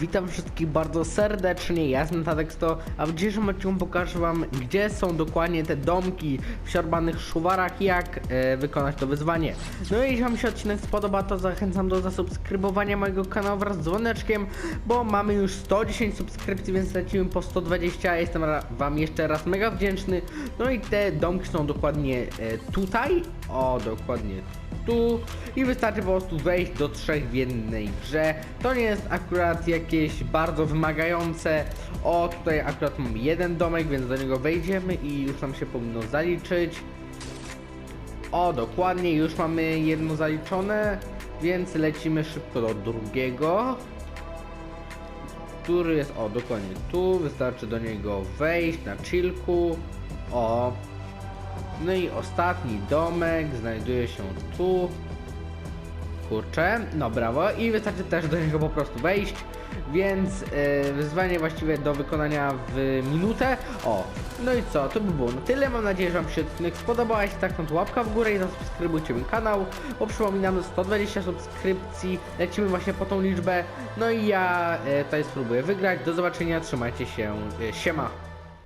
Witam wszystkich bardzo serdecznie, ja jestem Tadexto, a w dzisiejszym odcinku pokażę wam, gdzie są dokładnie te domki w siorbanych szuwarach, jak e, wykonać to wyzwanie. No i jeśli wam się odcinek spodoba, to zachęcam do zasubskrybowania mojego kanału wraz z dzwoneczkiem, bo mamy już 110 subskrypcji, więc lecimy po 120, jestem wam jeszcze raz mega wdzięczny. No i te domki są dokładnie e, tutaj, o dokładnie tu i wystarczy po prostu wejść do trzech w jednej grze. To nie jest akurat jakieś bardzo wymagające. O, tutaj akurat mam jeden domek, więc do niego wejdziemy i już nam się powinno zaliczyć. O, dokładnie, już mamy jedno zaliczone, więc lecimy szybko do drugiego. Który jest, o, dokładnie tu, wystarczy do niego wejść na chillku. O, no i ostatni domek znajduje się tu. Kurczę, no brawo. I wystarczy też do niego po prostu wejść. Więc e, wyzwanie właściwie do wykonania w minutę. O, no i co, to by było na tyle. Mam nadzieję, że Wam się odcinek spodobał. Jeśli tak, no to łapka w górę i zasubskrybujcie mój kanał. Bo przypominam, 120 subskrypcji. Lecimy właśnie po tą liczbę. No i ja e, tutaj spróbuję wygrać. Do zobaczenia, trzymajcie się. E, siema.